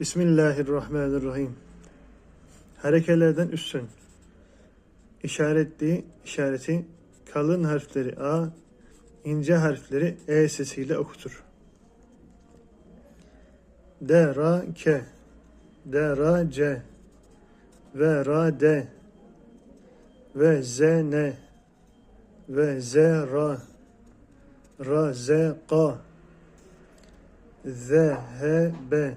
Bismillahirrahmanirrahim. Harekelerden üstün. İşaretli işareti kalın harfleri A, ince harfleri E sesiyle okutur. D, Ra, K, D, Ra, C, V, Ra, D, V, Z, N, V, Z, Ra, Ra, Z, K, Z, H, B,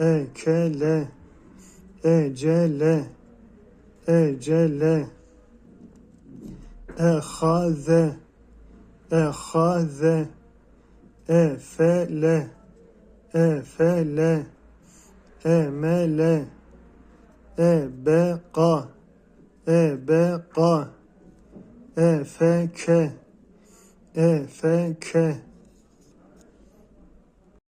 اکل اجل اجل اخاذ ب ق افل امل ابقى ابقى ف افك